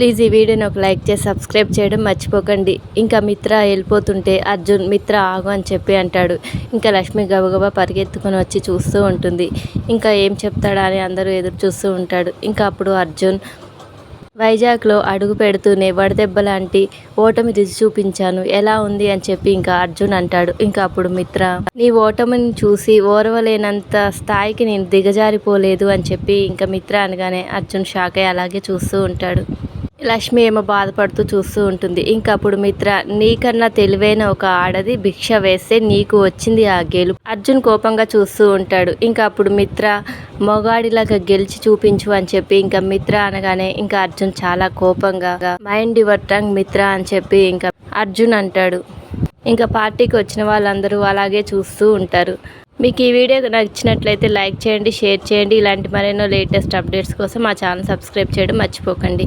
Please ఈ వీడియోని ఒక లైక్ చేసి సబ్స్క్రైబ్ చేయడం మర్చిపోకండి. ఇంకా మిత్ర వెళ్ళిపోతుంటే అర్జున్ మిత్ర ఆగు అని చెప్పి అంటాడు. ఇంకా లక్ష్మి గబగబా పరిగెత్తుకొని వచ్చి చూస్తూ ఉంటుంది. ఇంకా ఏం చెప్తాడా అని అందరూ ఎదురు చూస్తూ ఉంటాడు. ఇంకా అప్పుడు అర్జున్ వైజాగ్లో అడుగు పెడుతూనే వడదెబ్బ లాంటి ఓటమి రుచి చూపించాను. ఎలా ఉంది? అని చెప్పి ఇంకా అర్జున్ అంటాడు. ఇంకా అప్పుడు మిత్ర నీ ఓటమిని చూసి ఓర్వలేనంత స్థాయికి నేను దిగజారిపోలేదు అని చెప్పి ఇంకా మిత్ర అనగానే అర్జున్ షాక్ అయ్యి అలాగే చూస్తూ ఉంటాడు. లక్ష్మి ఏమో బాధపడుతూ చూస్తూ ఉంటుంది. ఇంకా అప్పుడు మిత్ర నీకన్నా తెలివైన ఒక ఆడది భిక్ష వేస్తే నీకు వచ్చింది ఆ గెలుపు. అర్జున్ కోపంగా చూస్తూ ఉంటాడు. ఇంకా అప్పుడు మిత్ర మొగాడిలాగా గెలిచి చూపించు అని చెప్పి ఇంకా మిత్ర అనగానే ఇంకా అర్జున్ చాలా కోపంగా మైండ్ యువర్ మిత్ర అని చెప్పి ఇంకా అర్జున్ అంటాడు. ఇంకా పార్టీకి వచ్చిన వాళ్ళందరూ అలాగే చూస్తూ ఉంటారు. మీకు ఈ వీడియో నచ్చినట్లయితే లైక్ చేయండి షేర్ చేయండి. ఇలాంటి మరెన్నో లేటెస్ట్ అప్డేట్స్ కోసం మా ఛానల్ సబ్స్క్రైబ్ చేయడం మర్చిపోకండి.